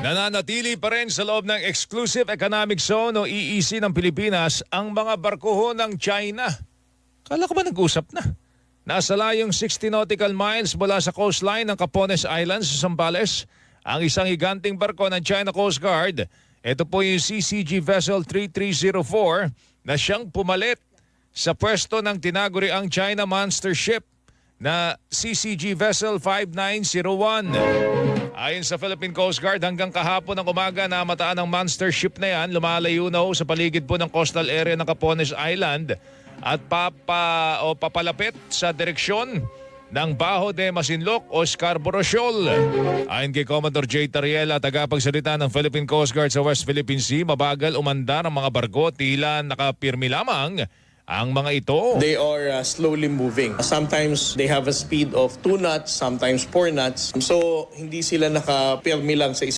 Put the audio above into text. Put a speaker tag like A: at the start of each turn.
A: Nananatili pa rin sa loob ng Exclusive Economic Zone o EEZ ng Pilipinas ang mga barko ho ng China. Kala ko ba nag-usap na? Nasa layong 60 nautical miles mula sa coastline ng Capones Islands sa Zambales, ang isang higanting barko ng China Coast Guard. Ito po yung CCG Vessel 3304 na siyang pumalit sa pwesto ng tinaguriang China Monster Ship na CCG Vessel 5901. Ayon sa Philippine Coast Guard, hanggang kahapon ng umaga na mataan ng monster ship na yan, lumalayo na sa paligid po ng coastal area ng Capones Island at papa, o papalapit sa direksyon ng Baho de Masinloc o Scarborough Shoal. Ayon kay Commodore J. Tariela, tagapagsalita ng Philippine Coast Guard sa West Philippine Sea, mabagal umandar ang mga barko, tila nakapirmi lamang ang mga ito.
B: They are uh, slowly moving. Sometimes they have a speed of 2 knots, sometimes 4 knots. So hindi sila nakapirmi lang sa